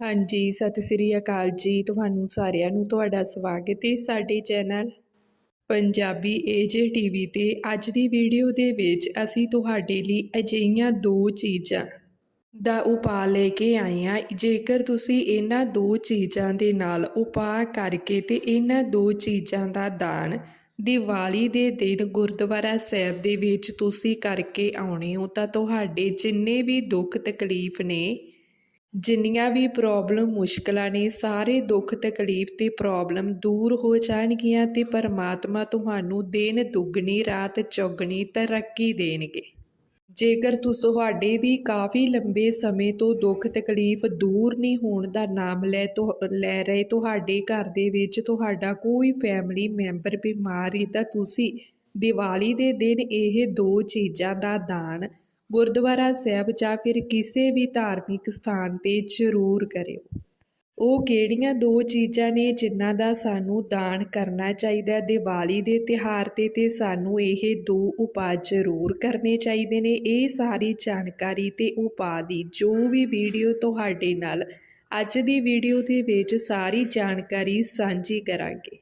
ਹਾਂਜੀ, ਸਤਿ ਸ੍ਰੀ ਅਕਾਲ ਜੀ ਤੁਹਾਨੂੰ ਸਾਰਿਆਂ ਨੂੰ ਤੁਹਾਡਾ ਸਵਾਗਤ ਹੈ ਸਾਡੇ ਚੈਨਲ ਪੰਜਾਬੀ ਏਜੇ ਟੀਵੀ ਤੇ। ਅੱਜ ਦੀ ਵੀਡੀਓ ਦੇ ਵਿੱਚ ਅਸੀਂ ਤੁਹਾਡੇ ਲਈ ਅਜਿਹੀਆਂ ਦੋ ਚੀਜ਼ਾਂ ਦਾ ਉਪਾਅ ਲੈ ਕੇ ਆਏ ਹਾਂ। ਜੇਕਰ ਤੁਸੀਂ ਇਹਨਾਂ ਦੋ ਚੀਜ਼ਾਂ ਦੇ ਨਾਲ ਉਪਾਅ ਕਰਕੇ ਤੇ ਇਹਨਾਂ ਦੋ ਚੀਜ਼ਾਂ ਦਾ ਦਾਨ ਦੀਵਾਲੀ ਦੇ ਦਿਨ ਗੁਰਦੁਆਰਾ ਸਾਹਿਬ ਦੇ ਵਿੱਚ ਤੁਸੀਂ ਕਰਕੇ ਆਉਣੇ ਹੋ, ਤਾਂ ਤੁਹਾਡੇ ਜਿੰਨੇ ਵੀ ਦੁੱਖ ਤਕਲੀਫ ਨੇ ਜਿੰਨੀਆਂ ਵੀ ਪ੍ਰੋਬਲਮ ਮੁਸ਼ਕਲਾਂ ਨੇ, ਸਾਰੇ ਦੁੱਖ ਤਕਲੀਫ ਅਤੇ ਪ੍ਰੋਬਲਮ ਦੂਰ ਹੋ ਜਾਣਗੀਆਂ ਅਤੇ ਪਰਮਾਤਮਾ ਤੁਹਾਨੂੰ ਦਿਨ ਦੁੱਗਣੀ, ਰਾਤ ਚੌਗਣੀ, ਤਰੱਕੀ ਦੇਣਗੇ। ਜੇਕਰ ਤੁਸੀਂ ਤੁਹਾਡੇ ਵੀ ਕਾਫੀ ਲੰਬੇ ਸਮੇਂ ਤੋਂ ਦੁੱਖ ਤਕਲੀਫ ਦੂਰ ਨਹੀਂ ਹੋਣ ਦਾ ਨਾਮ ਲੈ ਤੋ, ਲੈ ਰਹੇ ਤੁਹਾਡੇ ਘਰ ਦੇ ਵਿੱਚ ਤੁਹਾਡਾ ਕੋਈ ਫੈਮਿਲੀ ਮੈਂਬਰ ਬਿਮਾਰ ਹੈ ਤਾਂ ਤੁਸੀਂ ਦੀਵਾਲੀ ਦੇ ਦਿਨ ਇਹ ਦੋ ਚੀਜ਼ਾਂ ਦਾ ਦਾਨ ਗੁਰਦੁਆਰਾ ਸਾਹਿਬ ਜਾਂ ਫਿਰ ਕਿਸੇ ਵੀ ਧਾਰਮਿਕ ਸਥਾਨ ਤੇ ਜ਼ਰੂਰ ਕਰਿਓ। ਉਹ ਕਿਹੜੀਆਂ ਦੋ ਚੀਜ਼ਾਂ ਨੇ ਜਿਨ੍ਹਾਂ ਦਾ ਸਾਨੂੰ ਦਾਨ ਕਰਨਾ ਚਾਹੀਦਾ ਦੀਵਾਲੀ ਦੇ ਤਿਹਾਰ ਤੇ ਤੇ ਸਾਨੂੰ ਇਹ ਦੋ ਉਪਾਅ ਜ਼ਰੂਰ ਕਰਨੇ ਚਾਹੀਦੇ ਨੇ। ਇਹ ਸਾਰੀ ਜਾਣਕਾਰੀ ਤੇ ਉਪਾਅ ਦੀ ਜੋ ਵੀ ਵੀਡੀਓ ਤੁਹਾਡੇ ਨਾਲ ਅੱਜ ਦੀ ਵੀਡੀਓ ਦੇ ਵਿੱਚ ਸਾਰੀ ਜਾਣਕਾਰੀ ਸਾਂਝੀ ਕਰਾਂਗੇ।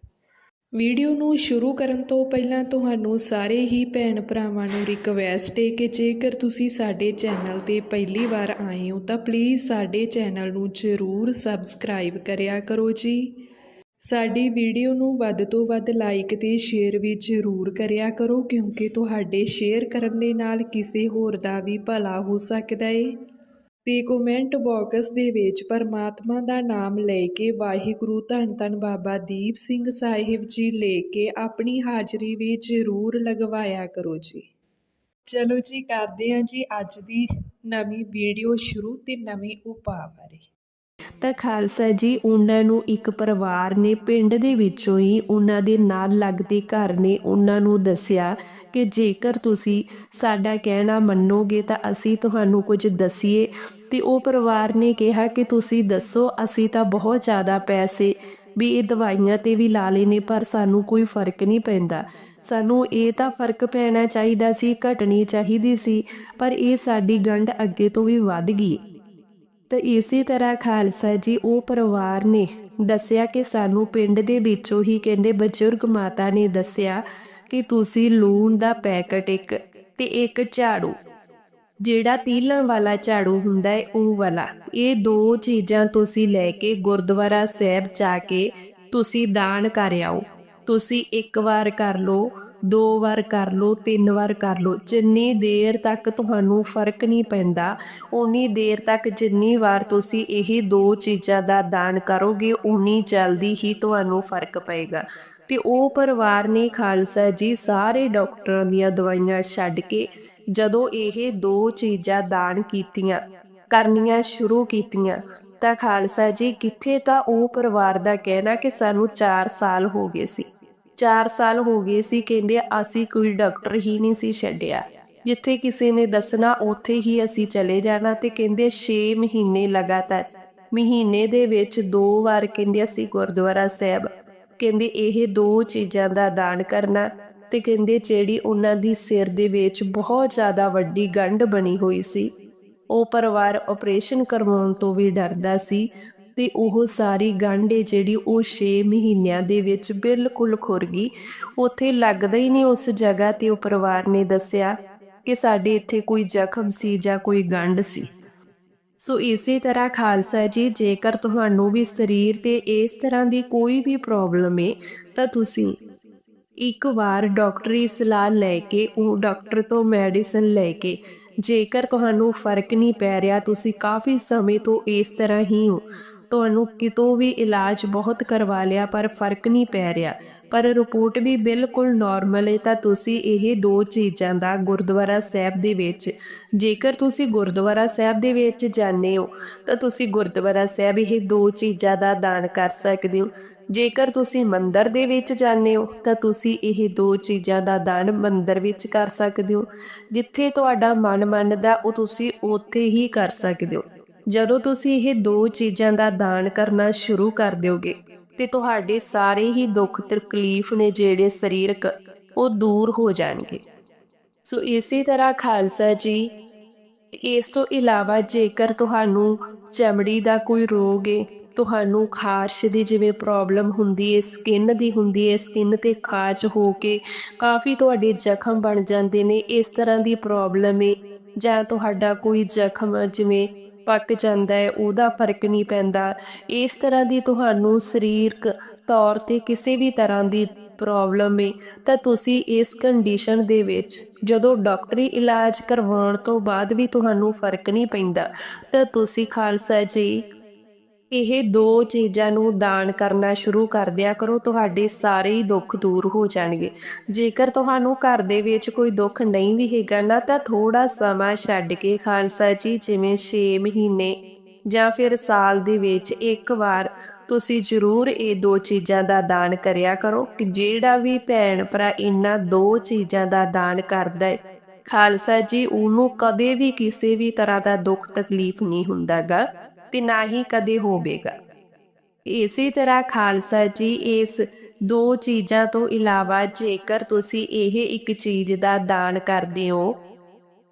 ਵੀਡੀਓ ਨੂੰ ਸ਼ੁਰੂ ਕਰਨ ਤੋਂ ਪਹਿਲਾਂ ਤੁਹਾਨੂੰ ਸਾਰੇ ਹੀ ਭੈਣ ਭਰਾਵਾਂ ਨੂੰ ਰਿਕਵੈਸਟ ਹੈ ਕਿ ਜੇਕਰ ਤੁਸੀਂ ਸਾਡੇ ਚੈਨਲ ਤੇ ਪਹਿਲੀ ਵਾਰ ਆਏ ਹੋ ਤਾਂ ਪਲੀਜ਼ ਸਾਡੇ ਚੈਨਲ ਨੂੰ ਜ਼ਰੂਰ ਸਬਸਕ੍ਰਾਈਬ ਕਰਿਆ ਕਰੋ ਜੀ। ਸਾਡੀ ਵੀਡੀਓ ਨੂੰ ਵੱਧ ਤੋਂ ਵੱਧ ਲਾਈਕ ਤੇ ਸ਼ੇਅਰ ਵੀ ਜ਼ਰੂਰ ਕਰਿਆ ਕਰੋ ਕਿਉਂਕਿ ਤੁਹਾਡੇ ਸ਼ੇਅਰ ਕਰਨ ਦੇ ਨਾਲ ਕਿਸੇ ਹੋਰ ਦਾ ਵੀ ਭਲਾ ਹੋ ਸਕਦਾ ਹੈ। ਤੇ ਕਮੈਂਟ ਬਾਕਸ ਦੇ ਵਿੱਚ ਪਰਮਾਤਮਾ ਦਾ ਨਾਮ ਲੈ ਕੇ ਵਾਹਿਗੁਰੂ ਧੰਨ ਧੰਨ ਬਾਬਾ ਦੀਪ ਸਿੰਘ ਸਾਹਿਬ ਜੀ ਲੈ ਕੇ ਆਪਣੀ ਹਾਜ਼ਰੀ ਵੀ ਜ਼ਰੂਰ ਲਗਵਾਇਆ ਕਰੋ ਜੀ। ਚਲੋ ਜੀ, ਕਰਦੇ ਹਾਂ ਜੀ ਅੱਜ ਦੀ ਨਵੀਂ ਵੀਡੀਓ ਸ਼ੁਰੂ ਤੇ ਨਵੇਂ ਉਪਾਅ ਬਾਰੇ। ਤਾਂ ਖਾਲਸਾ ਜੀ, ਉਹਨਾਂ ਨੂੰ ਇੱਕ ਪਰਿਵਾਰ ਨੇ ਪਿੰਡ ਦੇ ਵਿੱਚੋਂ ਹੀ ਉਹਨਾਂ ਦੇ ਨਾਲ ਲੱਗਦੇ ਘਰ ਨੇ, ਉਹਨਾਂ ਨੂੰ ਦੱਸਿਆ ਕਿ ਜੇਕਰ ਤੁਸੀਂ ਸਾਡਾ ਕਹਿਣਾ ਮੰਨੋਗੇ ਤਾਂ ਅਸੀਂ ਤੁਹਾਨੂੰ ਕੁਝ ਦਸੀਏ। ਤੇ ਉਹ ਪਰਿਵਾਰ ਨੇ ਕਿਹਾ ਕਿ ਤੁਸੀਂ ਦੱਸੋ, ਅਸੀਂ ਤਾਂ ਬਹੁਤ ਜ਼ਿਆਦਾ ਪੈਸੇ ਵੀ ਇਹ ਦਵਾਈਆਂ ਤੇ ਵੀ ਲਾ ਲਏ ਨੇ, ਪਰ ਸਾਨੂੰ ਕੋਈ ਫ਼ਰਕ ਨਹੀਂ ਪੈਂਦਾ। ਸਾਨੂੰ ਇਹ ਤਾਂ ਫ਼ਰਕ ਪੈਣਾ ਚਾਹੀਦਾ ਸੀ, ਘਟਣੀ ਚਾਹੀਦੀ ਸੀ, ਪਰ ਇਹ ਸਾਡੀ ਗੰਢ ਅੱਗੇ ਤੋਂ ਵੀ ਵੱਧ ਗਈ। ਤਾਂ ਇਸੇ ਤਰ੍ਹਾਂ ਖਾਲਸਾ ਜੀ, ਉਹ ਪਰਿਵਾਰ ਨੇ ਦੱਸਿਆ ਕਿ ਸਾਨੂੰ ਪਿੰਡ ਦੇ ਵਿੱਚੋਂ ਹੀ ਕਹਿੰਦੇ ਬਜ਼ੁਰਗ ਮਾਤਾ ਨੇ ਦੱਸਿਆ ਕਿ ਤੁਸੀਂ ਲੂਣ ਦਾ ਪੈਕਟ ਇੱਕ ਤੇ ਇੱਕ ਝਾੜੂ, ਜਿਹੜਾ ਤੀਲਾਂ ਵਾਲਾ ਝਾੜੂ ਹੁੰਦਾ ਹੈ ਉਹ ਵਾਲਾ। ਇਹ ਦੋ ਚੀਜ਼ਾਂ ਤੁਸੀਂ ਲੈ ਕੇ ਗੁਰਦੁਆਰਾ ਸਾਹਿਬ ਜਾ ਕੇ ਤੁਸੀਂ ਦਾਨ ਕਰ ਆਓ। ਤੁਸੀਂ ਇੱਕ ਵਾਰ ਕਰ ਲਓ। ਦੋ ਵਾਰ ਕਰ ਲਓ, ਤਿੰਨ ਵਾਰ ਕਰ ਲਓ, ਜਿੰਨੀ ਦੇਰ ਤੱਕ ਤੁਹਾਨੂੰ ਫ਼ਰਕ ਨਹੀਂ ਪੈਂਦਾ ਉਨੀ ਦੇਰ ਤੱਕ ਜਿੰਨੀ ਵਾਰ ਤੁਸੀਂ ਇਹ ਦੋ ਚੀਜ਼ਾਂ ਦਾ ਦਾਨ ਕਰੋਗੇ ਉਨੀ ਜਲਦੀ ਹੀ ਤੁਹਾਨੂੰ ਫ਼ਰਕ ਪਏਗਾ। ਤੇ ਉਹ ਪਰਿਵਾਰ ਨੇ ਖਾਲਸਾ ਜੀ ਸਾਰੇ ਡਾਕਟਰਾਂ ਦੀਆਂ ਦਵਾਈਆਂ ਛੱਡ ਕੇ ਜਦੋਂ ਇਹ ਦੋ ਚੀਜ਼ਾਂ ਦਾਨ ਕੀਤੀਆਂ, ਕਰਨੀਆਂ ਸ਼ੁਰੂ ਕੀਤੀਆਂ, ਤਾਂ ਖਾਲਸਾ ਜੀ ਕਿੱਥੇ ਤਾਂ ਉਹ ਪਰਿਵਾਰ ਦਾ ਕਹਿਣਾ ਕਿ ਸਾਨੂੰ 4 ਸਾਲ ਹੋ ਗਏ ਸੀ। 4 ਸਾਲ ਹੋ ਗਏ ਸੀ ਕਹਿੰਦੇ ਅਸੀਂ ਕੋਈ ਡਾਕਟਰ ਹੀ ਨਹੀਂ ਸੀ ਛੱਡਿਆ। ਜਿੱਥੇ ਕਿਸੇ ਨੇ ਦੱਸਣਾ, ਉੱਥੇ ਹੀ ਅਸੀਂ ਚਲੇ ਜਾਣਾ ਤੇ ਕਹਿੰਦੇ 6 ਮਹੀਨੇ ਲਗਾਤਾਰ। ਮਹੀਨੇ ਦੇ ਵਿੱਚ ਦੋ ਵਾਰ ਕਹਿੰਦੇ ਅਸੀਂ ਗੁਰਦੁਆਰਾ ਸਾਹਿਬ, ਕਹਿੰਦੇ ਇਹ ਦੋ ਚੀਜ਼ਾਂ ਦਾ ਦਾਨ ਕਰਨਾ ਤੇ ਕਹਿੰਦੇ ਜਿਹੜੀ ਉਹਨਾਂ ਦੀ ਸਿਰ ਦੇ ਵਿੱਚ ਬਹੁਤ ਜ਼ਿਆਦਾ ਵੱਡੀ ਗੰਢ ਬਣੀ ਹੋਈ ਸੀ, ਉਹ ਪਰਿਵਾਰ ਆਪਰੇਸ਼ਨ ਕਰਵਾਉਣ ਤੋਂ ਵੀ ਡਰਦਾ ਸੀ। ਤੇ ਉਹ ਸਾਰੀ ਗੰਢ ਏ ਜਿਹੜੀ ਉਹ 6 ਮਹੀਨਿਆਂ ਦੇ ਵਿੱਚ ਬਿਲਕੁਲ ਖੁਰ ਗਈ। ਉੱਥੇ ਲੱਗਦਾ ਹੀ ਨਹੀਂ ਉਸ ਜਗ੍ਹਾ ਤੇ ਉਹ ਪਰਿਵਾਰ ਨੇ ਦੱਸਿਆ ਕਿ ਸਾਡੇ ਇੱਥੇ ਕੋਈ ਜ਼ਖਮ ਸੀ ਜਾਂ ਕੋਈ ਗੰਢ ਸੀ। ਸੋ ਇਸੇ ਤਰ੍ਹਾਂ ਖਾਲਸਾ ਜੀ, ਜੇਕਰ ਤੁਹਾਨੂੰ ਵੀ ਸਰੀਰ ਤੇ ਇਸ ਤਰ੍ਹਾਂ ਦੀ ਕੋਈ ਵੀ ਪ੍ਰੋਬਲਮ ਏ, ਤਾਂ ਤੁਸੀਂ ਇੱਕ ਵਾਰ ਡਾਕਟਰੀ ਸਲਾਹ ਲੈ ਕੇ, ਉਹ ਡਾਕਟਰ ਤੋਂ ਮੈਡੀਸਨ ਲੈ ਕੇ, ਜੇਕਰ ਤੁਹਾਨੂੰ ਫ਼ਰਕ ਨਹੀਂ ਪੈ ਰਿਹਾ, ਤੁਸੀਂ ਕਾਫੀ ਸਮੇਂ ਤੋਂ ਇਸ ਤਰ੍ਹਾਂ ਹੀ ਹੋ। ਤੁਹਾਨੂੰ ਕਿਤੋਂ ਵੀ ਇਲਾਜ ਬਹੁਤ ਕਰਵਾ ਲਿਆ, ਪਰ ਫ਼ਰਕ ਨਹੀਂ ਪੈ ਰਿਹਾ। ਪਰ ਰਿਪੋਰਟ ਵੀ ਬਿਲਕੁਲ ਨਾਰਮਲ ਹੈ, ਤਾਂ ਤੁਸੀਂ ਇਹ ਦੋ ਚੀਜ਼ਾਂ ਦਾ ਗੁਰਦੁਆਰਾ ਸਾਹਿਬ ਦੇ ਵਿੱਚ, ਜੇਕਰ ਤੁਸੀਂ ਗੁਰਦੁਆਰਾ ਸਾਹਿਬ ਦੇ ਵਿੱਚ ਜਾਂਦੇ ਹੋ, ਤਾਂ ਤੁਸੀਂ ਗੁਰਦੁਆਰਾ ਸਾਹਿਬ ਇਹ ਦੋ ਚੀਜ਼ਾਂ ਦਾ ਦਾਨ ਕਰ ਸਕਦੇ ਹੋ। ਜੇਕਰ ਤੁਸੀਂ ਮੰਦਰ ਦੇ ਵਿੱਚ ਜਾਂਦੇ ਹੋ, ਤਾਂ ਤੁਸੀਂ ਇਹ ਦੋ ਚੀਜ਼ਾਂ ਦਾ ਦਾਨ ਮੰਦਰ ਵਿੱਚ ਕਰ ਸਕਦੇ ਹੋ। ਜਿੱਥੇ ਤੁਹਾਡਾ ਮਨ ਮੰਨਦਾ, ਉਹ ਤੁਸੀਂ ਉੱਥੇ ਹੀ ਕਰ ਸਕਦੇ ਹੋ। ਜਦੋਂ ਤੁਸੀਂ ਇਹ ਦੋ ਚੀਜ਼ਾਂ ਦਾ ਦਾਨ ਕਰਨਾ ਸ਼ੁਰੂ ਕਰ ਦਿਓਗੇ, ਤੇ ਤੁਹਾਡੇ ਸਾਰੇ ਹੀ ਦੁੱਖ ਤਕਲੀਫ ਨੇ ਜਿਹੜੇ ਸਰੀਰਕ, ਉਹ ਦੂਰ ਹੋ ਜਾਣਗੇ। ਸੋ ਇਸੇ ਤਰ੍ਹਾਂ ਖਾਲਸਾ ਜੀ, ਇਸ ਤੋਂ ਇਲਾਵਾ ਜੇਕਰ ਤੁਹਾਨੂੰ ਚਮੜੀ ਦਾ ਕੋਈ ਰੋਗ ਹੈ ਤੁਹਾਨੂੰ ਖਾਰਸ਼ ਦੀ ਜਿਵੇਂ ਪ੍ਰੋਬਲਮ ਹੁੰਦੀ ਹੈ ਸਕਿਨ ਦੀ ਹੁੰਦੀ ਹੈ ਸਕਿਨ ਤੇ ਖਾਰਸ਼ ਹੋ ਕੇ ਕਾਫੀ ਤੁਹਾਡੇ ਜ਼ਖਮ ਬਣ ਜਾਂਦੇ ਨੇ, ਇਸ ਤਰ੍ਹਾਂ ਦੀ ਪ੍ਰੋਬਲਮ ਏ, ਜਾਂ ਤੁਹਾਡਾ ਕੋਈ ਜ਼ਖਮ ਜਿਵੇਂ ਪੱਕ ਜਾਂਦਾ ਹੈ, ਉਹਦਾ ਫ਼ਰਕ ਨਹੀਂ ਪੈਂਦਾ। ਇਸ ਤਰ੍ਹਾਂ ਦੀ ਤੁਹਾਨੂੰ ਸਰੀਰਕ ਤੌਰ ਤੇ ਕਿਸੇ ਵੀ ਤਰ੍ਹਾਂ ਦੀ ਪ੍ਰੋਬਲਮ ਹੈ ਤਾਂ ਤੁਸੀਂ ਇਸ ਕੰਡੀਸ਼ਨ ਦੇ ਵਿੱਚ ਜਦੋਂ ਡਾਕਟਰੀ ਇਲਾਜ ਕਰਵਾਉਣ ਤੋਂ ਬਾਅਦ ਵੀ ਤੁਹਾਨੂੰ ਫ਼ਰਕ ਨਹੀਂ ਪੈਂਦਾ, ਤਾਂ ਤੁਸੀਂ ਖਾਲਸਾ ਜੀ ਇਹ ਦੋ ਚੀਜ਼ਾਂ ਨੂੰ ਦਾਨ ਕਰਨਾ ਸ਼ੁਰੂ ਕਰ ਦਿਆ ਕਰੋ, ਤੁਹਾਡੇ ਸਾਰੇ ਹੀ ਦੁੱਖ ਦੂਰ ਹੋ ਜਾਣਗੇ। ਜੇਕਰ ਤੁਹਾਨੂੰ ਘਰ ਦੇ ਵਿੱਚ ਕੋਈ ਦੁੱਖ ਨਹੀਂ ਵੀ ਹੈਗਾ ਨਾ, ਤਾਂ ਥੋੜਾ ਸਮਾਂ ਛੱਡ ਕੇ ਖਾਲਸਾ ਜੀ, ਜਿਵੇਂ 6 ਮਹੀਨੇ ਜਾਂ ਫਿਰ ਸਾਲ ਦੇ ਵਿੱਚ ਇੱਕ ਵਾਰ, ਤੁਸੀਂ ਜ਼ਰੂਰ ਇਹ ਦੋ ਚੀਜ਼ਾਂ ਦਾ ਦਾਨ ਕਰਿਆ ਕਰੋ। ਕਿ ਜਿਹੜਾ ਵੀ ਭੈਣ ਭਰਾ ਇਹਨਾਂ ਦੋ ਚੀਜ਼ਾਂ ਦਾ ਦਾਨ ਕਰਦਾ ਹੈ, ਖਾਲਸਾ ਜੀ, ਉਹਨੂੰ ਕਦੇ ਵੀ ਕਿਸੇ ਵੀ ਤਰ੍ਹਾਂ ਦਾ ਦੁੱਖ ਤਕਲੀਫ ਨਹੀਂ ਹੁੰਦਾਗਾ। ਤੇ ਨਾ ਹੀ ਕਦੇ ਹੋਵੇਗਾ। ਇਸੇ ਤਰ੍ਹਾਂ ਖਾਲਸਾ ਜੀ ਇਸ ਦੋ ਚੀਜ਼ਾਂ ਤੋਂ ਇਲਾਵਾ ਜੇਕਰ ਤੁਸੀਂ ਇਹ ਇੱਕ ਚੀਜ਼ ਦਾ ਦਾਨ ਕਰਦੇ ਹੋ,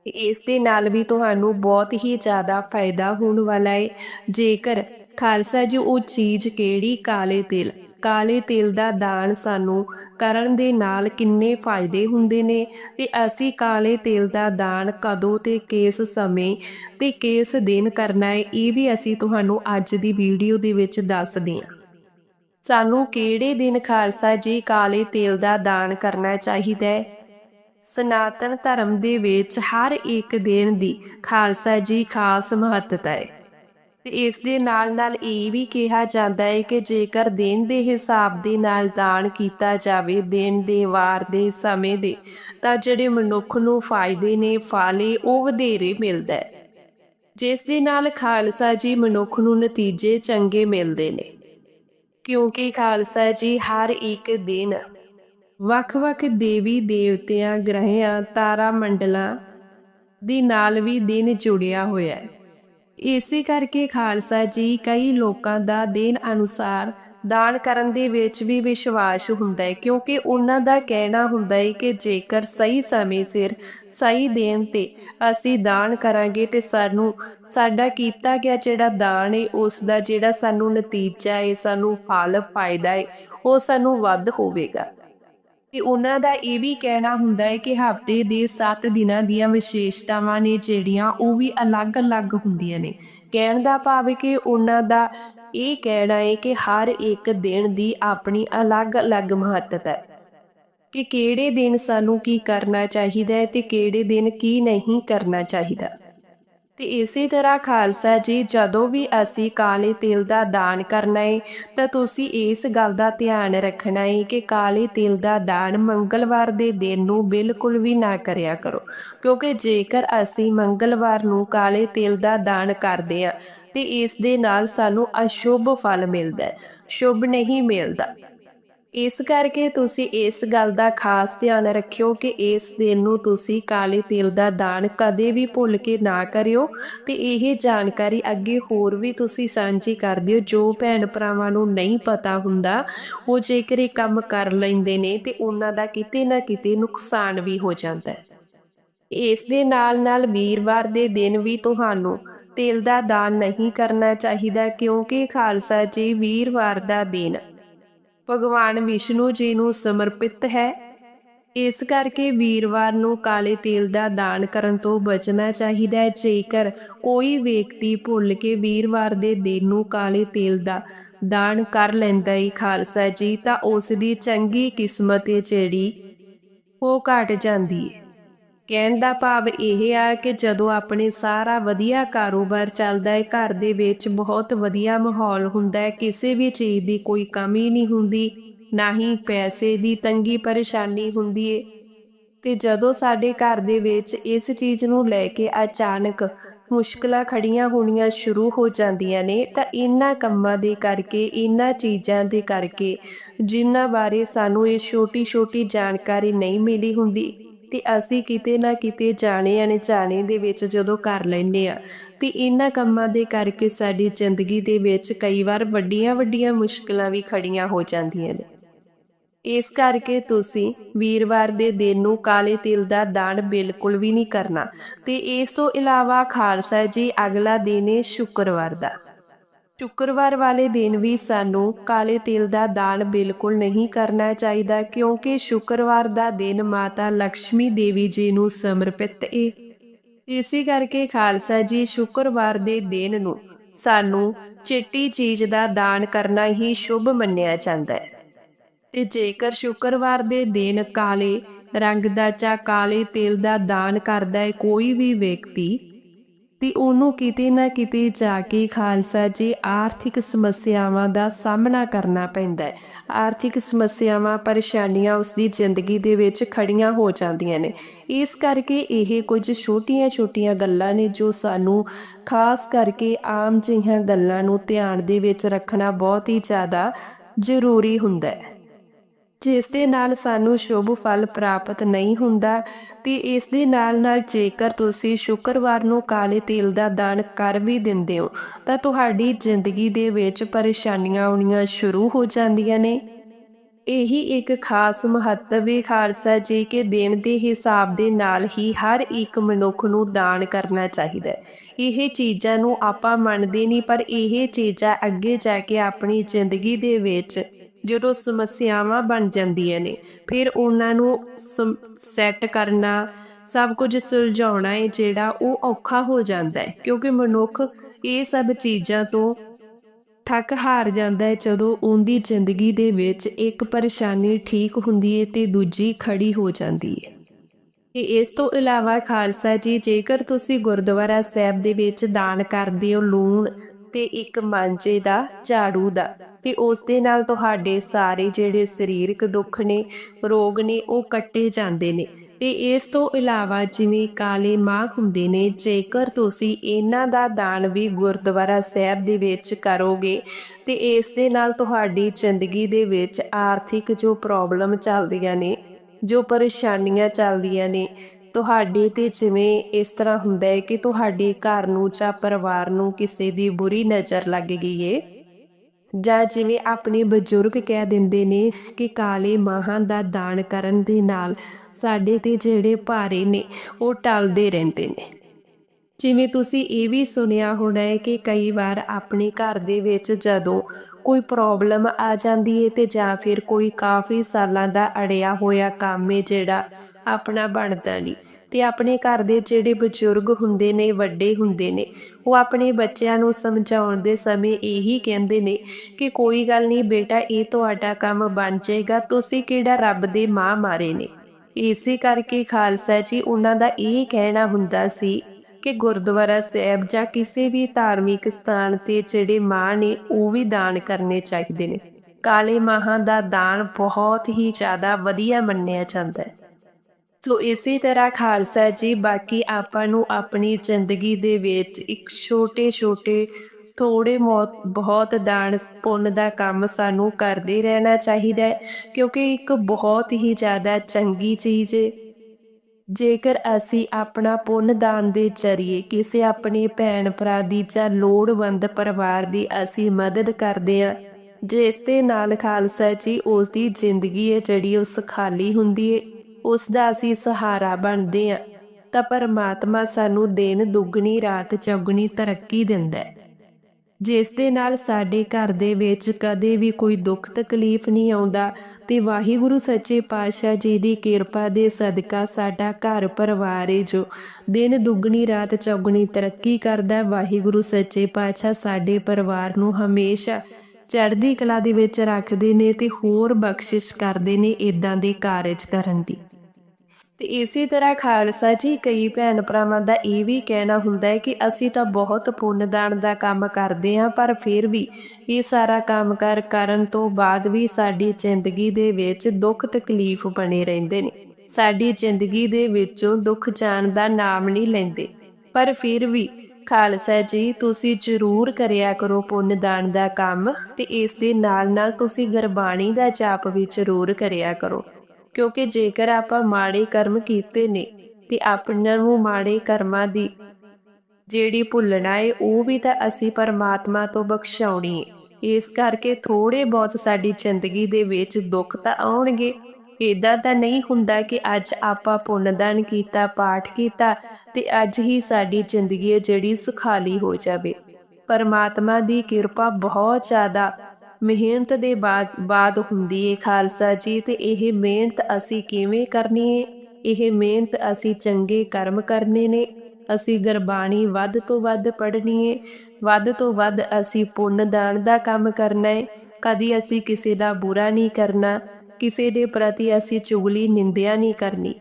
ਇਸ ਦੇ ਨਾਲ ਵੀ ਤੁਹਾਨੂੰ ਬਹੁਤ ਹੀ ਜ਼ਿਆਦਾ ਫਾਇਦਾ ਹੋਣ ਵਾਲਾ ਹੈ ਜੇਕਰ ਖਾਲਸਾ ਜੀ ਉਹ ਚੀਜ਼ ਕਿਹੜੀ? ਕਾਲੇ ਤਿਲ। ਕਾਲੇ ਤਿਲ ਦਾ ਦਾਨ ਸਾਨੂੰ ਕਰਨ ਦੇ ਨਾਲ ਕਿੰਨੇ ਫਾਇਦੇ ਹੁੰਦੇ ਨੇ? ਤੇ ਅਸੀਂ ਕਾਲੇ ਤੇਲ ਦਾ ਦਾਨ ਕਦੋਂ ਤੇ ਕਿਸ ਸਮੇਂ ਤੇ ਕਿਸ ਦਿਨ ਕਰਨਾ ਹੈ? ਇਹ ਵੀ ਅਸੀਂ ਤੁਹਾਨੂੰ ਅੱਜ ਦੀ ਵੀਡੀਓ ਦੇ ਵਿੱਚ ਦੱਸਦੇ ਹਾਂ। ਸਾਨੂੰ ਕਿਹੜੇ ਦਿਨ ਖਾਲਸਾ ਜੀ ਕਾਲੇ ਤੇਲ ਦਾ ਦਾਨ ਕਰਨਾ ਚਾਹੀਦਾ ਹੈ? ਸਨਾਤਨ ਧਰਮ ਦੇ ਵਿੱਚ ਹਰ ਇੱਕ ਦਿਨ ਦੀ ਖਾਲਸਾ ਜੀ ਖਾਸ ਮਹੱਤਤਾ ਹੈ। ਤੇ ਇਸ ਦੇ ਨਾਲ ਨਾਲ ਇਹ ਵੀ ਕਿਹਾ ਜਾਂਦਾ ਹੈ ਕਿ ਜੇਕਰ ਦਿਨ ਦੇ ਹਿਸਾਬ ਦੇ ਨਾਲ ਦਾਨ ਕੀਤਾ ਜਾਵੇ, ਦਿਨ ਦੇ ਵਾਰ ਦੇ ਸਮੇਂ ਦੇ, ਤਾਂ ਜਿਹੜੇ ਮਨੁੱਖ ਨੂੰ ਫਾਇਦੇ ਨੇ, ਫਾਲੇ, ਉਹ ਵਧੇਰੇ ਮਿਲਦਾ ਹੈ। ਜਿਸ ਦੇ ਨਾਲ ਖਾਲਸਾ ਜੀ ਮਨੁੱਖ ਨੂੰ ਨਤੀਜੇ ਚੰਗੇ ਮਿਲਦੇ ਨੇ। ਕਿਉਂਕਿ ਖਾਲਸਾ ਜੀ ਹਰ ਇੱਕ ਦਿਨ ਵੱਖ-ਵੱਖ ਦੇਵੀ ਦੇਵਤਿਆਂ, ਗ੍ਰਹਿਆਂ ਤਾਰਾ ਮੰਡਲਾਂ ਦੀ ਨਾਲ ਵੀ ਦਿਨ ਜੁੜਿਆ ਹੋਇਆ ਹੈ। ਇਸੇ ਕਰਕੇ ਖਾਲਸਾ ਜੀ ਕਈ ਲੋਕਾਂ ਦਾ ਦਿਨ ਅਨੁਸਾਰ ਦਾਨ ਕਰਨ ਦੇ ਵਿੱਚ ਵੀ ਵਿਸ਼ਵਾਸ ਹੁੰਦਾ ਹੈ, ਕਿਉਂਕਿ ਉਹਨਾਂ ਦਾ ਕਹਿਣਾ ਹੁੰਦਾ ਹੈ ਕਿ ਜੇਕਰ ਸਹੀ ਸਮੇਂ ਸਿਰ ਸਹੀ ਦੇਣ ਤੇ ਅਸੀਂ ਦਾਨ ਕਰਾਂਗੇ ਤੇ ਸਾਨੂੰ, ਸਾਡਾ ਕੀਤਾ ਗਿਆ ਜਿਹੜਾ ਦਾਨ ਹੈ ਉਸ ਦਾ ਜਿਹੜਾ ਸਾਨੂੰ ਨਤੀਜਾ ਹੈ, ਸਾਨੂੰ ਫਲ, ਫਾਇਦਾ ਹੈ, ਉਹ ਸਾਨੂੰ ਵੱਧ ਹੋਵੇਗਾ। ਤੇ ਉਹਨਾਂ ਦਾ ਇਹ ਵੀ ਕਹਿਣਾ ਹੁੰਦਾ ਹੈ ਕਿ ਹਫ਼ਤੇ ਦੇ 7 ਦਿਨਾਂ ਦੀਆਂ ਵਿਸ਼ੇਸ਼ਤਾਵਾਂ ਨੇ ਜਿਹੜੀਆਂ ਉਹ ਵੀ ਅਲੱਗ-ਅਲੱਗ ਹੁੰਦੀਆਂ ਨੇ। ਕਹਿਣ ਦਾ ਭਾਵ ਹੈ ਕਿ ਉਹਨਾਂ ਦਾ ਇਹ ਕਹਿਣਾ ਹੈ ਕਿ ਹਰ ਇੱਕ ਦਿਨ ਦੀ ਆਪਣੀ ਅਲੱਗ-ਅਲੱਗ ਮਹੱਤਤਾ ਹੈ ਕਿ ਕਿਹੜੇ ਦਿਨ ਸਾਨੂੰ ਕੀ ਕਰਨਾ ਚਾਹੀਦਾ ਹੈ ਤੇ ਕਿਹੜੇ ਦਿਨ ਕੀ ਨਹੀਂ ਕਰਨਾ ਚਾਹੀਦਾ। ਤੇ ਇਸੇ ਤਰ੍ਹਾਂ ਖਾਲਸਾ ਜੀ, ਜਦੋਂ ਵੀ ਅਸੀਂ ਕਾਲੇ ਤਿਲ ਦਾ ਦਾਨ ਕਰਨਾ ਹੈ ਤਾਂ ਤੁਸੀਂ ਇਸ ਗੱਲ ਦਾ ਧਿਆਨ ਰੱਖਣਾ ਹੈ ਕਿ ਕਾਲੇ ਤਿਲ ਦਾ ਦਾਨ ਮੰਗਲਵਾਰ ਦੇ ਦਿਨ ਨੂੰ ਬਿਲਕੁਲ ਵੀ ਨਾ ਕਰਿਆ ਕਰੋ। ਕਿਉਂਕਿ ਜੇਕਰ ਅਸੀਂ ਮੰਗਲਵਾਰ ਨੂੰ ਕਾਲੇ ਤਿਲ ਦਾ ਦਾਨ ਕਰਦੇ ਹਾਂ, ਤੇ ਇਸ ਦੇ ਨਾਲ ਸਾਨੂੰ ਅਸ਼ੁਭ ਫਲ ਮਿਲਦਾ ਹੈ। ਸ਼ੁਭ ਨਹੀਂ ਮਿਲਦਾ। ਇਸ ਕਰਕੇ ਤੁਸੀਂ ਇਸ ਗੱਲ ਦਾ ਖਾਸ ਧਿਆਨ ਰੱਖਿਓ ਕਿ ਇਸ ਦਿਨ ਨੂੰ ਤੁਸੀਂ ਕਾਲੇ ਤਿਲ ਦਾ ਦਾਨ ਕਦੇ ਵੀ ਭੁੱਲ ਕੇ ਨਾ ਕਰਿਓ ਤੇ ਇਹ ਜਾਣਕਾਰੀ ਅੱਗੇ ਹੋਰ ਵੀ ਤੁਸੀਂ ਸਾਂਝੀ ਕਰ ਦਿਓ, ਜੋ ਭੈਣ ਭਰਾਵਾਂ ਨੂੰ ਨਹੀਂ ਪਤਾ ਹੁੰਦਾ, ਉਹ ਜੇਕਰ ਇਹ ਕੰਮ ਕਰ ਲੈਂਦੇ ਨੇ ਤੇ ਉਹਨਾਂ ਦਾ ਕਿਤੇ ਨਾ ਕਿਤੇ ਨੁਕਸਾਨ ਵੀ ਹੋ ਜਾਂਦਾ ਹੈ। ਇਸ ਦੇ ਨਾਲ ਨਾਲ ਵੀਰਵਾਰ ਦੇ ਦਿਨ ਵੀ ਤੁਹਾਨੂੰ ਤਿਲ ਦਾ ਦਾਨ ਨਹੀਂ ਕਰਨਾ ਚਾਹੀਦਾ ਕਿਉਂਕਿ ਖਾਲਸਾ ਜੀ ਵੀਰਵਾਰ ਦਾ ਦਿਨ ਭਗਵਾਨ ਵਿਸ਼ਨੂੰ ਜੀ ਨੂੰ ਸਮਰਪਿਤ ਹੈ। ਇਸ ਕਰਕੇ ਵੀਰਵਾਰ ਨੂੰ ਕਾਲੇ ਤੇਲ ਦਾ ਦਾਨ ਕਰਨ ਤੋਂ ਬਚਣਾ ਚਾਹੀਦਾ ਹੈ। ਜੇਕਰ ਕੋਈ ਵਿਅਕਤੀ ਭੁੱਲ ਕੇ ਵੀਰਵਾਰ ਦੇ ਦਿਨ ਨੂੰ ਕਾਲੇ ਤੇਲ ਦਾ ਦਾਨ ਕਰ ਲੈਂਦਾ ਹੈ ਖਾਲਸਾ ਜੀ, ਤਾਂ ਉਸ ਦੀ ਚੰਗੀ ਕਿਸਮਤ ਹੈ ਜਿਹੜੀ ਉਹ ਘਟ ਜਾਂਦੀ ਹੈ ਕਹਿਣ ਦਾ ਭਾਵ ਇਹ ਆ ਕਿ ਜਦੋਂ ਆਪਣੇ ਸਾਰਾ ਵਧੀਆ ਕਾਰੋਬਾਰ ਚੱਲਦਾ ਹੈ, ਘਰ ਦੇ ਵਿੱਚ ਬਹੁਤ ਵਧੀਆ ਮਾਹੌਲ ਹੁੰਦਾ ਹੈ, ਕਿਸੇ ਵੀ ਚੀਜ਼ ਦੀ ਕੋਈ ਕਮੀ ਨਹੀਂ ਹੁੰਦੀ, ਨਾ ਹੀ ਪੈਸੇ ਦੀ ਤੰਗੀ ਪਰੇਸ਼ਾਨੀ ਹੁੰਦੀ ਹੈ ਤੇ ਜਦੋਂ ਸਾਡੇ ਘਰ ਦੇ ਵਿੱਚ ਇਸ ਚੀਜ਼ ਨੂੰ ਲੈ ਕੇ ਅਚਾਨਕ ਮੁਸ਼ਕਲਾਂ ਖੜੀਆਂ ਹੋਣੀਆਂ ਸ਼ੁਰੂ ਹੋ ਜਾਂਦੀਆਂ ਨੇ, ਤਾਂ ਇਹਨਾਂ ਕੰਮਾਂ ਦੇ ਕਰਕੇ, ਇਹਨਾਂ ਚੀਜ਼ਾਂ ਦੇ ਕਰਕੇ, ਜਿਨ੍ਹਾਂ ਬਾਰੇ ਸਾਨੂੰ ਇਹ ਛੋਟੀ-ਛੋਟੀ ਜਾਣਕਾਰੀ ਨਹੀਂ ਮਿਲੀ ਹੁੰਦੀ ਤੇ ਅਸੀਂ ਕਿਤੇ ਨਾ ਕਿਤੇ ਜਾਣੇ ਅਣਜਾਣੇ ਦੇ ਵਿੱਚ ਜਦੋਂ ਕਰ ਲੈਂਦੇ ਆ ਤੇ ਇਹਨਾਂ ਕੰਮਾਂ ਦੇ ਕਰਕੇ ਸਾਡੀ ਜ਼ਿੰਦਗੀ ਦੇ ਵਿੱਚ ਕਈ ਵਾਰ ਵੱਡੀਆਂ-ਵੱਡੀਆਂ ਮੁਸ਼ਕਲਾਂ ਵੀ ਖੜੀਆਂ ਹੋ ਜਾਂਦੀਆਂ ਨੇ। ਇਸ ਕਰਕੇ ਤੁਸੀਂ ਵੀਰਵਾਰ ਦੇ ਦਿਨ ਨੂੰ ਕਾਲੇ ਤਿਲ ਦਾ ਦਾਨ ਬਿਲਕੁਲ ਵੀ ਨਹੀਂ ਕਰਨਾ। ਤੇ ਇਸ ਤੋਂ ਇਲਾਵਾ ਖਾਲਸਾ ਜੀ ਅਗਲਾ ਦਿਨ ਹੈ ਸ਼ੁੱਕਰਵਾਰ ਦਾ। ਸ਼ੁੱਕਰਵਾਰ ਵਾਲੇ ਦਿਨ ਵੀ ਸਾਨੂੰ ਕਾਲੇ ਤਿਲ ਦਾ ਦਾਨ ਬਿਲਕੁਲ ਨਹੀਂ ਕਰਨਾ ਚਾਹੀਦਾ ਕਿਉਂਕਿ ਸ਼ੁੱਕਰਵਾਰ ਦਾ ਦਿਨ ਮਾਤਾ ਲక్ష్ਮੀ ਦੇਵੀ ਜੀ ਨੂੰ ਸਮਰਪਿਤ ਏ। ਇਸੇ ਕਰਕੇ ਖਾਲਸਾ ਜੀ ਸ਼ੁੱਕਰਵਾਰ ਦੇ ਦਿਨ ਨੂੰ ਸਾਨੂੰ ਚਿੱਟੀ ਚੀਜ਼ ਦਾ ਦਾਨ ਕਰਨਾ ਹੀ ਸ਼ੁਭ ਮੰਨਿਆ ਜਾਂਦਾ ਹੈ। ਤੇ ਜੇਕਰ ਸ਼ੁੱਕਰਵਾਰ ਦੇ ਦਿਨ ਕਾਲੇ ਰੰਗ ਦਾ ਜਾਂ ਕਾਲੇ ਤਿਲ ਦਾ ਦਾਨ ਕਰਦਾ ਹੈ ਕੋਈ ਵੀ ਵਿਅਕਤੀ ਤੇ ਉਹਨੂੰ ਕਿਤੇ ਨਾ ਕਿਤੇ ਜਾ ਕੇ ਖਾਲਸਾ ਜੀ ਆਰਥਿਕ ਸਮੱਸਿਆਵਾਂ ਦਾ ਸਾਹਮਣਾ ਕਰਨਾ ਪੈਂਦਾ ਹੈ। ਆਰਥਿਕ ਸਮੱਸਿਆਵਾਂ, ਪਰੇਸ਼ਾਨੀਆਂ ਉਸ ਦੀ ਜ਼ਿੰਦਗੀ ਦੇ ਵਿੱਚ ਖੜੀਆਂ ਹੋ ਜਾਂਦੀਆਂ ਨੇ। ਇਸ ਕਰਕੇ ਇਹ ਕੁਝ ਛੋਟੀਆਂ-ਛੋਟੀਆਂ ਗੱਲਾਂ ਨੇ ਜੋ ਸਾਨੂੰ ਖਾਸ ਕਰਕੇ ਆਮ ਜਿਹੀਆਂ ਗੱਲਾਂ ਨੂੰ ਧਿਆਨ ਦੇ ਵਿੱਚ ਰੱਖਣਾ ਬਹੁਤ ਹੀ ਜ਼ਿਆਦਾ ਜ਼ਰੂਰੀ ਹੁੰਦਾ ਹੈ। ਜਿਸ ਦੇ ਨਾਲ ਸਾਨੂੰ ਸ਼ੁਭ ਫਲ ਪ੍ਰਾਪਤ ਨਹੀਂ ਹੁੰਦਾ, ਤੇ ਇਸ ਦੇ ਨਾਲ ਨਾਲ ਜੇਕਰ ਤੁਸੀਂ ਸ਼ੁੱਕਰਵਾਰ ਨੂੰ ਕਾਲੇ ਤੇਲ ਦਾ ਦਾਨ ਕਰ ਵੀ ਦਿੰਦੇ ਹੋ, ਤਾਂ ਤੁਹਾਡੀ ਜ਼ਿੰਦਗੀ ਦੇ ਵਿੱਚ ਪਰੇਸ਼ਾਨੀਆਂ ਆਉਣੀਆਂ ਸ਼ੁਰੂ ਹੋ ਜਾਂਦੀਆਂ ਨੇ। ਇਹੀ ਇੱਕ ਖਾਸ ਮਹੱਤਵ ਹੈ ਖਾਲਸਾ ਜੀ ਕਿ ਦਿਨ ਦੇ ਹਿਸਾਬ ਦੇ ਨਾਲ ਹੀ ਹਰ ਇੱਕ ਮਨੁੱਖ ਨੂੰ ਦਾਨ ਕਰਨਾ ਚਾਹੀਦਾ ਹੈ। ਇਹ ਚੀਜ਼ਾਂ ਨੂੰ ਆਪਾਂ ਮੰਨਦੇ ਨਹੀਂ, ਪਰ ਇਹ ਚੀਜ਼ਾਂ ਅੱਗੇ ਜਾ ਕੇ ਆਪਣੀ ਜ਼ਿੰਦਗੀ ਦੇ ਵਿੱਚ ਜਦੋਂ ਸਮੱਸਿਆਵਾਂ ਬਣ ਜਾਂਦੀਆਂ ਨੇ, ਫਿਰ ਉਹਨਾਂ ਨੂੰ ਸੈੱਟ ਕਰਨਾ, ਸਭ ਕੁਝ ਸੁਲਝਾਉਣਾ ਹੈ ਜਿਹੜਾ ਉਹ ਔਖਾ ਹੋ ਜਾਂਦਾ ਹੈ। ਕਿਉਂਕਿ ਮਨੁੱਖ ਇਹ ਸਭ ਚੀਜ਼ਾਂ ਤੋਂ ਥੱਕ ਹਾਰ ਜਾਂਦਾ ਹੈ, ਜਦੋਂ ਉਹਦੀ ਜ਼ਿੰਦਗੀ ਦੇ ਵਿੱਚ ਇੱਕ ਪਰੇਸ਼ਾਨੀ ਠੀਕ ਹੁੰਦੀ ਹੈ ਤੇ ਦੂਜੀ ਖੜੀ ਹੋ ਜਾਂਦੀ ਹੈ। ਤੇ ਇਸ ਤੋਂ ਇਲਾਵਾ ਖਾਲਸਾ ਜੀ, ਜੇਕਰ ਤੁਸੀਂ ਗੁਰਦੁਆਰਾ ਸਾਹਿਬ ਦੇ ਵਿੱਚ ਦਾਨ ਕਰਦੇ ਹੋ ਲੂਣ ਤੇ ਇੱਕ ਮਾਂਜੇ ਦਾ, ਝਾੜੂ ਦਾ, ਤੇ ਉਸ ਦੇ ਨਾਲ ਤੁਹਾਡੇ ਸਾਰੇ ਜਿਹੜੇ ਸਰੀਰਕ ਦੁੱਖ ਨੇ, ਰੋਗ ਨੇ, ਉਹ ਕੱਟੇ ਜਾਂਦੇ ਨੇ। ਤੇ ਇਸ ਤੋਂ ਇਲਾਵਾ ਜਿਵੇਂ ਕਾਲੇ ਮਾਹ ਹੁੰਦੇ ਨੇ, ਜੇਕਰ ਤੁਸੀਂ ਇਹਨਾਂ ਦਾ ਦਾਨ ਵੀ ਗੁਰਦੁਆਰਾ ਸਾਹਿਬ ਦੇ ਵਿੱਚ ਕਰੋਗੇ, ਤੇ ਇਸ ਦੇ ਨਾਲ ਤੁਹਾਡੀ ਜ਼ਿੰਦਗੀ ਦੇ ਵਿੱਚ ਆਰਥਿਕ ਜੋ ਪ੍ਰੋਬਲਮ ਚੱਲਦੀਆਂ ਨੇ, ਜੋ ਪਰੇਸ਼ਾਨੀਆਂ ਚੱਲਦੀਆਂ ਨੇ, ਤੁਹਾਡੇ ਤੇ ਜਿਵੇਂ ਇਸ ਤਰ੍ਹਾਂ ਹੁੰਦਾ ਹੈ ਕਿ ਤੁਹਾਡੇ ਘਰ ਨੂੰ ਜਾਂ ਪਰਿਵਾਰ ਨੂੰ ਕਿਸੇ ਦੀ ਬੁਰੀ ਨਜ਼ਰ ਲੱਗ ਗਈ ਏ ਜਾਂ ਜਿਵੇਂ ਆਪਣੇ ਬਜ਼ੁਰਗ ਕਹਿ ਦਿੰਦੇ ਨੇ ਕਿ ਕਾਲੇ ਮਾਹਾਂ ਦਾ ਦਾਨ ਕਰਨ ਦੇ ਨਾਲ ਸਾਡੇ ਤੇ ਜਿਹੜੇ ਭਾਰੇ ਨੇ, ਉਹ ਟਲਦੇ ਰਹਿੰਦੇ ਨੇ। ਜਿਵੇਂ ਤੁਸੀਂ ਇਹ ਵੀ ਸੁਣਿਆ ਹੋਣਾ ਹੈ ਕਿ ਕਈ ਵਾਰ ਆਪਣੇ ਘਰ ਦੇ ਵਿੱਚ ਜਦੋਂ ਕੋਈ ਪ੍ਰੋਬਲਮ ਆ ਜਾਂਦੀ ਹੈ ਤੇ ਜਾਂ ਫਿਰ ਕੋਈ ਕਾਫੀ ਸਾਲਾਂ ਦਾ ਅੜਿਆ ਹੋਇਆ ਕੰਮ ਹੈ ਜਿਹੜਾ ਆਪਣਾ ਬਣਦਾ ਨਹੀਂ। ਤੇ ਆਪਣੇ ਘਰ ਦੇ ਜਿਹੜੇ ਬਜ਼ੁਰਗ ਹੁੰਦੇ ਨੇ, ਵੱਡੇ ਹੁੰਦੇ ਨੇ, ਉਹ ਆਪਣੇ ਬੱਚਿਆਂ ਨੂੰ ਸਮਝਾਉਣ ਦੇ ਸਮੇਂ ਇਹੀ ਕਹਿੰਦੇ ਨੇ ਕਿ ਕੋਈ ਗੱਲ ਨਹੀਂ ਬੇਟਾ, ਇਹ ਤੁਹਾਡਾ ਕੰਮ ਬਣ ਜਾਏਗਾ, ਤੁਸੀਂ ਕਿਹੜਾ ਰੱਬ ਦੇ ਮਾਂ ਮਾਰੇ ਨੇ? ਇਸੇ ਕਰਕੇ ਖਾਲਸਾ ਜੀ ਉਹਨਾਂ ਦਾ ਇਹ ਕਹਿਣਾ ਹੁੰਦਾ ਸੀ ਕਿ ਗੁਰਦੁਆਰਾ ਸਾਹਿਬ ਜਾਂ ਕਿਸੇ ਵੀ ਧਾਰਮਿਕ ਸਥਾਨ ਤੇ ਜਿਹੜੇ ਮਾਂ ਨੇ, ਉਹ ਵੀ ਦਾਨ ਕਰਨੇ ਚਾਹੀਦੇ ਨੇ। ਕਾਲੇ ਮਾਹਾਂ ਦਾ ਦਾਨ ਬਹੁਤ ਹੀ ਜ਼ਿਆਦਾ ਵਧੀਆ ਮੰਨਿਆ ਜਾਂਦਾ ਹੈ। ਸੋ ਇਸੇ ਤਰ੍ਹਾਂ ਖਾਲਸਾ ਜੀ, ਬਾਕੀ ਆਪਾਂ ਨੂੰ ਆਪਣੀ ਜ਼ਿੰਦਗੀ ਦੇ ਵਿੱਚ ਇੱਕ ਛੋਟੇ ਛੋਟੇ ਥੋੜੇ ਬਹੁਤ ਦਾਨ ਪੁੰਨ ਦਾ ਕੰਮ ਸਾਨੂੰ ਕਰਦੇ ਰਹਿਣਾ ਚਾਹੀਦਾ ਹੈ, ਕਿਉਂਕਿ ਇੱਕ ਬਹੁਤ ਹੀ ਜ਼ਿਆਦਾ ਚੰਗੀ ਚੀਜ਼ ਹੈ। ਜੇਕਰ ਅਸੀਂ ਆਪਣਾ ਪੁੰਨ ਦਾਨ ਦੇ ਜ਼ਰੀਏ ਕਿਸੇ ਆਪਣੇ ਭੈਣ ਭਰਾ ਦੀ ਜਾਂ ਲੋੜਵੰਦ ਪਰਿਵਾਰ ਦੀ ਅਸੀਂ ਮਦਦ ਕਰਦੇ ਹਾਂ, ਜਿਸ ਦੇ ਨਾਲ ਖਾਲਸਾ ਜੀ, ਉਸ ਦੀ ਜ਼ਿੰਦਗੀ ਹੈ ਜਿਹੜੀ ਉਹ ਸੁਖਾਲੀ ਹੁੰਦੀ ਹੈ। ਉਸ ਦਾ ਅਸੀਂ ਸਹਾਰਾ ਬਣਦੇ ਹਾਂ। ਤਾਂ ਪਰਮਾਤਮਾ ਸਾਨੂੰ ਦਿਨ ਦੁੱਗਣੀ, ਰਾਤ ਚੌਗਣੀ ਤਰੱਕੀ ਦਿੰਦਾ ਹੈ। ਜਿਸ ਦੇ ਨਾਲ ਸਾਡੇ ਘਰ ਦੇ ਵਿੱਚ ਕਦੇ ਵੀ ਕੋਈ ਦੁੱਖ ਤਕਲੀਫ ਨਹੀਂ ਆਉਂਦਾ ਤੇ ਵਾਹਿਗੁਰੂ ਸੱਚੇ ਪਾਤਸ਼ਾਹ ਜੀ ਦੀ ਕਿਰਪਾ ਦੇ ਸਦਕਾ ਸਾਡਾ ਘਰ ਪਰਿਵਾਰ ਹੈ ਜੋ ਦਿਨ ਦੁੱਗਣੀ, ਰਾਤ ਚੌਗਣੀ ਤਰੱਕੀ ਕਰਦਾ ਵਾਹਿਗੁਰੂ ਸੱਚੇ ਪਾਤਸ਼ਾਹ ਸਾਡੇ ਪਰਿਵਾਰ ਨੂੰ ਹਮੇਸ਼ਾ ਚੜ੍ਹਦੀ ਕਲਾ ਦੇ ਵਿੱਚ ਰੱਖਦੇ ਨੇ ਤੇ ਹੋਰ ਬਖਸ਼ਿਸ਼ ਕਰਦੇ ਨੇ ਇਦਾਂ ਦੇ ਕਾਰਜ ਕਰਨ ਦੀ। ਤੇ ਇਸੇ ਤਰ੍ਹਾਂ ਖਾਲਸਾ ਜੀ, ਕਈ ਭੈਣ ਭਰਾਵਾਂ ਦਾ ਇਹ ਵੀ ਕਹਿਣਾ ਹੁੰਦਾ ਹੈ ਕਿ ਅਸੀਂ ਤਾਂ ਬਹੁਤ ਪੁੰਨਦਾਨ ਦਾ ਕੰਮ ਕਰਦੇ ਹਾਂ, ਪਰ ਫਿਰ ਵੀ ਇਹ ਸਾਰਾ ਕੰਮ ਕਰ ਕਰਨ ਤੋਂ ਬਾਅਦ ਵੀ ਸਾਡੀ ਜ਼ਿੰਦਗੀ ਦੇ ਵਿੱਚ ਦੁੱਖ ਤਕਲੀਫ ਬਣੇ ਰਹਿੰਦੇ ਨੇ। ਸਾਡੀ ਜ਼ਿੰਦਗੀ ਦੇ ਵਿੱਚੋਂ ਦੁੱਖ ਜਾਣ ਦਾ ਨਾਮ ਨਹੀਂ ਲੈਂਦੇ। ਪਰ ਫਿਰ ਵੀ ਖਾਲਸਾ ਜੀ, ਤੁਸੀਂ ਜ਼ਰੂਰ ਕਰਿਆ ਕਰੋ ਪੁੰਨਦਾਨ ਦਾ ਕੰਮ ਤੇ ਇਸ ਦੇ ਨਾਲ ਨਾਲ ਤੁਸੀਂ ਗੁਰਬਾਣੀ ਦਾ ਜਾਪ ਵੀ ਜ਼ਰੂਰ ਕਰਿਆ ਕਰੋ। ਕਿਉਂਕਿ ਜੇਕਰ ਆਪਾਂ ਮਾੜੇ ਕਰਮ ਕੀਤੇ ਨੇ ਤੇ ਆਪਣਿਆਂ ਨੂੰ ਮਾੜੇ ਕਰਮਾਂ ਦੀ ਜਿਹੜੀ ਭੁੱਲਣਾ ਏ ਉਹ ਵੀ ਤਾਂ ਅਸੀਂ ਪਰਮਾਤਮਾ ਤੋਂ ਬਖਸ਼ਾਉਣੀ ਏ। ਇਸ ਕਰਕੇ ਥੋੜੇ ਬਹੁਤ ਸਾਡੀ ਜ਼ਿੰਦਗੀ ਦੇ ਵਿੱਚ ਦੁੱਖ ਤਾਂ ਆਉਣਗੇ। ਇਦਾਂ ਤਾਂ ਨਹੀਂ ਹੁੰਦਾ ਕਿ ਅੱਜ ਆਪਾਂ ਪੁੰਨਦਾਨ ਕੀਤਾ, ਪਾਠ ਕੀਤਾ ਤੇ ਅੱਜ ਹੀ ਸਾਡੀ ਜ਼ਿੰਦਗੀ ਹੈ ਜਿਹੜੀ ਸੁਖਾਲੀ ਹੋ ਜਾਵੇ। ਪਰਮਾਤਮਾ ਦੀ ਕਿਰਪਾ ਬਹੁਤ ਜ਼ਿਆਦਾ ਮਿਹਨਤ ਦੇ ਬਾਅਦ ਹੁੰਦੀ ਏ ਖਾਲਸਾ ਜੀ, ਤੇ ਇਹ ਮਿਹਨਤ ਅਸੀਂ ਕਿਵੇਂ ਕਰਨੀ ਏ? ਇਹ ਮਿਹਨਤ ਅਸੀਂ ਚੰਗੇ ਕਰਮ ਕਰਨੇ ਨੇ। ਅਸੀਂ ਗੁਰਬਾਣੀ ਵੱਧ ਤੋਂ ਵੱਧ ਪੜ੍ਹਨੀ ਏ। ਵੱਧ ਤੋਂ ਵੱਧ ਅਸੀਂ ਪੁੰਨ ਦਾਨ ਦਾ ਕੰਮ ਕਰਨਾ ਏ। ਕਦੀ ਅਸੀਂ ਕਿਸੇ ਦਾ ਬੁਰਾ ਨਹੀਂ ਕਰਨਾ। ਕਿਸੇ ਦੇ ਪ੍ਰਤੀ ਅਸੀਂ ਚੁਗਲੀ, ਨਿੰਦਿਆ ਨਹੀਂ ਕਰਨੀ।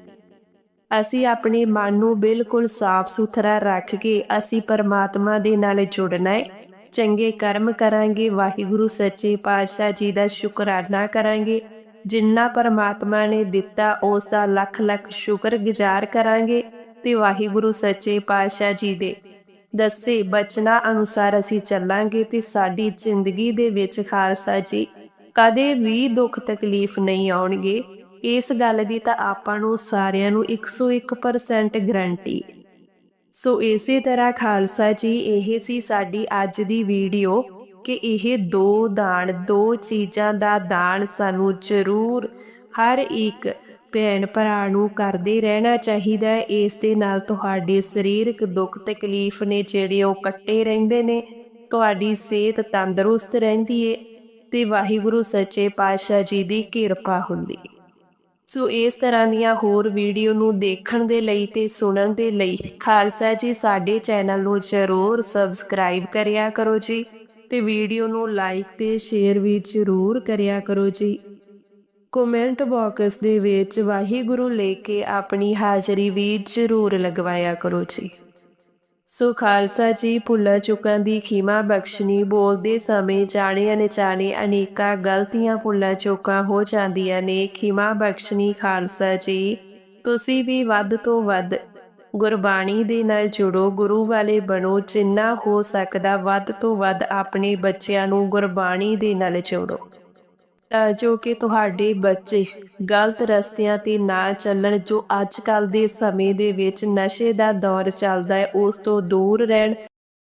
ਅਸੀਂ ਆਪਣੇ ਮਨ ਨੂੰ ਬਿਲਕੁਲ ਸਾਫ਼ ਸੁਥਰਾ ਰੱਖ ਕੇ ਅਸੀਂ ਪਰਮਾਤਮਾ ਦੇ ਨਾਲ ਜੁੜਨਾ ਹੈ ਚੰਗੇ ਕਰਮ ਕਰਾਂਗੇ, ਵਾਹਿਗੁਰੂ ਸੱਚੇ ਪਾਤਸ਼ਾਹ ਜੀ ਦਾ ਸ਼ੁਕਰਾਨਾ ਕਰਾਂਗੇ। ਜਿੰਨਾ ਪਰਮਾਤਮਾ ਨੇ ਦਿੱਤਾ, ਉਸ ਦਾ ਲੱਖ ਲੱਖ ਸ਼ੁਕਰਗੁਜ਼ਾਰ ਕਰਾਂਗੇ ਤੇ ਵਾਹਿਗੁਰੂ ਸੱਚੇ ਪਾਤਸ਼ਾਹ ਜੀ ਦੇ ਦੱਸੇ ਬਚਨਾਂ ਅਨੁਸਾਰ ਅਸੀਂ ਚੱਲਾਂਗੇ ਤੇ ਸਾਡੀ ਜ਼ਿੰਦਗੀ ਦੇ ਵਿੱਚ ਖਾਲਸਾ ਜੀ, ਕਦੇ ਵੀ ਦੁੱਖ ਤਕਲੀਫ ਨਹੀਂ ਆਉਣਗੇ। ਇਸ ਗੱਲ ਦੀ ਤਾਂ ਆਪਾਂ ਨੂੰ ਸਾਰਿਆਂ ਨੂੰ 101% ਗਰੰਟੀ ਸੋ ਇਸੇ ਤਰ੍ਹਾਂ ਖਾਲਸਾ ਜੀ, ਇਹ ਸੀ ਸਾਡੀ ਅੱਜ ਦੀ ਵੀਡੀਓ ਕਿ ਇਹ ਦੋ ਦਾਨ ਦੋ ਚੀਜ਼ਾਂ ਦਾ ਦਾਨ ਸਾਨੂੰ ਜ਼ਰੂਰ ਹਰ ਇੱਕ ਭੈਣ ਭਰਾ ਨੂੰ ਕਰਦੇ ਰਹਿਣਾ ਚਾਹੀਦਾ ਹੈ। ਇਸ ਦੇ ਨਾਲ ਤੁਹਾਡੇ ਸਰੀਰਕ ਦੁੱਖ ਤਕਲੀਫ ਨੇ ਜਿਹੜੇ ਉਹ ਕੱਟੇ ਰਹਿੰਦੇ ਨੇ, ਤੁਹਾਡੀ ਸਿਹਤ ਤੰਦਰੁਸਤ ਰਹਿੰਦੀ ਏ ਤੇ ਵਾਹਿਗੁਰੂ ਸੱਚੇ ਪਾਤਸ਼ਾਹ ਜੀ ਦੀ ਕਿਰਪਾ ਹੁੰਦੀ। ਹੈ ਸੋ ਇਸ ਤਰ੍ਹਾਂ ਦੀਆਂ ਹੋਰ ਵੀਡੀਓ ਨੂੰ ਦੇਖਣ ਦੇ ਲਈ ਤੇ ਸੁਣਨ ਦੇ ਲਈ ਖਾਲਸਾ ਜੀ ਸਾਡੇ ਚੈਨਲ ਨੂੰ ਜ਼ਰੂਰ ਸਬਸਕ੍ਰਾਈਬ ਕਰਿਆ ਕਰੋ ਜੀ ਤੇ ਵੀਡੀਓ ਨੂੰ ਲਾਈਕ ਤੇ ਸ਼ੇਅਰ ਵੀ ਜ਼ਰੂਰ ਕਰਿਆ ਕਰੋ ਜੀ। ਕਮੈਂਟ ਬਾਕਸ ਦੇ ਵਿੱਚ ਵਾਹਿਗੁਰੂ ਲੈ ਕੇ ਆਪਣੀ ਹਾਜ਼ਰੀ ਵੀ ਜ਼ਰੂਰ ਲਗਵਾਇਆ ਕਰੋ ਜੀ। ਸੋ ਖਾਲਸਾ ਜੀ, ਭੁੱਲਾਂ ਚੁੱਕਾਂ ਦੀ ਖਿਮਾ ਬਖਸ਼ਣੀ, ਬੋਲਦੇ ਸਮੇਂ ਜਾਣੇ ਅਣਜਾਣੇ ਅਨੇਕਾਂ ਗਲਤੀਆਂ ਭੁੱਲਾਂ ਚੁੱਕਾਂ ਹੋ ਜਾਂਦੀਆਂ ਨੇ। ਖਿਮਾ ਬਖਸ਼ਣੀ ਖਾਲਸਾ ਜੀ, ਤੁਸੀਂ ਵੀ ਵੱਧ ਤੋਂ ਵੱਧ ਗੁਰਬਾਣੀ ਦੇ ਨਾਲ ਜੁੜੋ, ਗੁਰੂ ਵਾਲੇ ਬਣੋ, ਜਿੰਨਾ ਹੋ ਸਕਦਾ ਵੱਧ ਤੋਂ ਵੱਧ ਆਪਣੇ ਬੱਚਿਆਂ ਨੂੰ ਗੁਰਬਾਣੀ ਦੇ ਨਾਲ ਜੋੜੋ। ਜੋ ਕਿ ਤੁਹਾਡੇ ਬੱਚੇ ਗਲਤ ਰਸਤਿਆਂ ਤੇ ਨਾ ਚੱਲਣ, ਜੋ ਅੱਜ ਕੱਲ ਦੇ ਸਮੇਂ ਦੇ ਵਿੱਚ ਨਸ਼ੇ ਦਾ ਦੌਰ ਚੱਲਦਾ ਹੈ, ਉਸ ਤੋਂ ਦੂਰ ਰਹਿਣ।